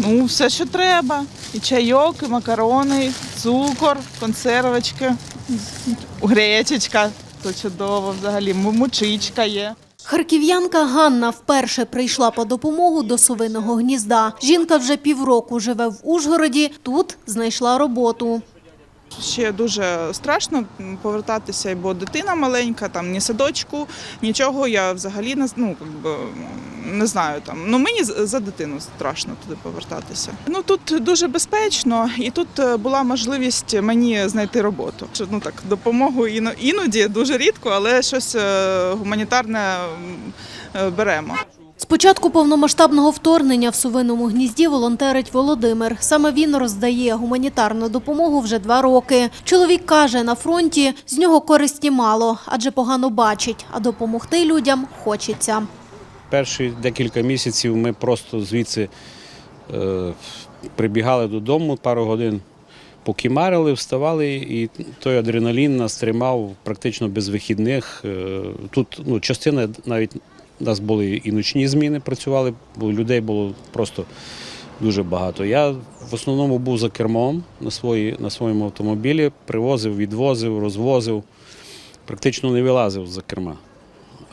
Ну, все, що треба. І чайок, і макарони, цукор, консервочки, гречечка. То чудово взагалі, мучичка є. Харків'янка Ганна вперше прийшла по допомогу до совиного гнізда. Жінка вже півроку живе в Ужгороді, тут знайшла роботу. Ще дуже страшно повертатися, бо дитина маленька, там ні садочку, нічого. Я взагалі ну, не знаю там. Ну мені за дитину страшно туди повертатися. Ну тут дуже безпечно, і тут е, була можливість мені знайти роботу. Ну так допомогу іно- іноді дуже рідко, але щось е, гуманітарне е, беремо. З початку повномасштабного вторгнення в совиному гнізді волонтерить Володимир. Саме він роздає гуманітарну допомогу вже два роки. Чоловік каже, на фронті з нього користі мало, адже погано бачить, а допомогти людям хочеться. Перші декілька місяців ми просто звідси е, прибігали додому пару годин, покімарили, вставали, і той адреналін нас тримав практично без вихідних. Е, тут ну, частина навіть у нас були і ночні зміни, працювали, бо людей було просто дуже багато. Я в основному був за кермом на, свої, на своєму автомобілі, привозив, відвозив, розвозив, практично не вилазив за керма.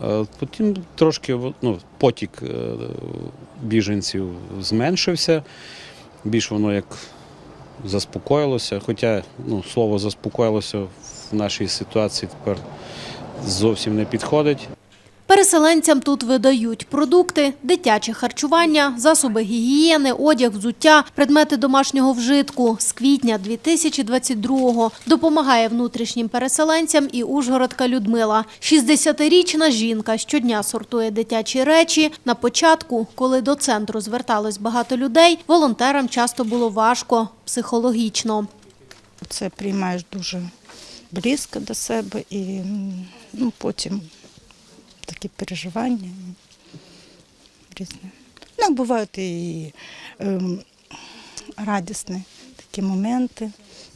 Е, Потім трошки ну, потік е, біженців зменшився, більш воно як заспокоїлося. Хоча ну, слово заспокоїлося в нашій ситуації тепер зовсім не підходить. Переселенцям тут видають продукти, дитяче харчування, засоби гігієни, одяг, взуття, предмети домашнього вжитку. З квітня 2022-го допомагає внутрішнім переселенцям і ужгородка Людмила. 60-річна жінка щодня сортує дитячі речі. На початку, коли до центру зверталось багато людей, волонтерам часто було важко психологічно. Це приймаєш дуже близько до себе і ну, потім такі переживання різні. Ну, бувають і ем, радісні такі моменти.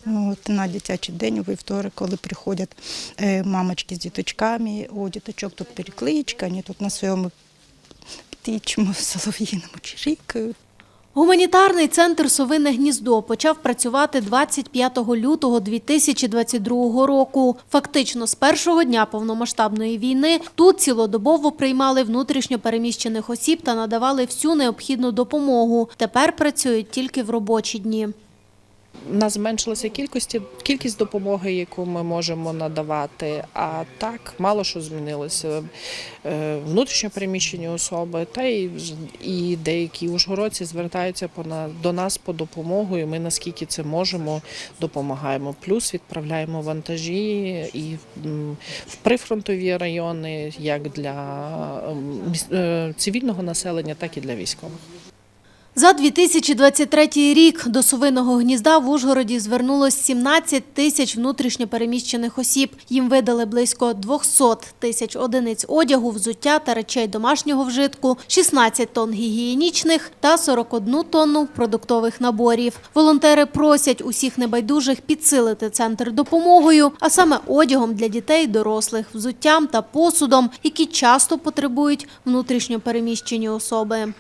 Ну, От на дитячий день у вівторок, коли приходять е, мамочки з діточками, у діточок тут перекличка, вони тут на своєму птичому солов'їному чирікають. Гуманітарний центр «Совине гніздо» почав працювати 25 лютого 2022 року. Фактично, з першого дня повномасштабної війни тут цілодобово приймали внутрішньо переміщених осіб та надавали всю необхідну допомогу. Тепер працюють тільки в робочі дні. Нас зменшилася кількість, кількість допомоги, яку ми можемо надавати. А так мало що змінилося. Е, Внутрішньо переміщені особи, та й, і деякі ужгородці звертаються по до нас по допомогу, і ми наскільки це можемо, допомагаємо. Плюс відправляємо вантажі і в прифронтові райони, як для е, цивільного населення, так і для військових. За 2023 рік до совиного гнізда в Ужгороді звернулось 17 тисяч внутрішньо переміщених осіб. Їм видали близько 200 тисяч одиниць одягу, взуття та речей домашнього вжитку, 16 тонн гігієнічних та 41 тонну продуктових наборів. Волонтери просять усіх небайдужих підсилити центр допомогою, а саме одягом для дітей, дорослих, взуттям та посудом, які часто потребують внутрішньо переміщені особи.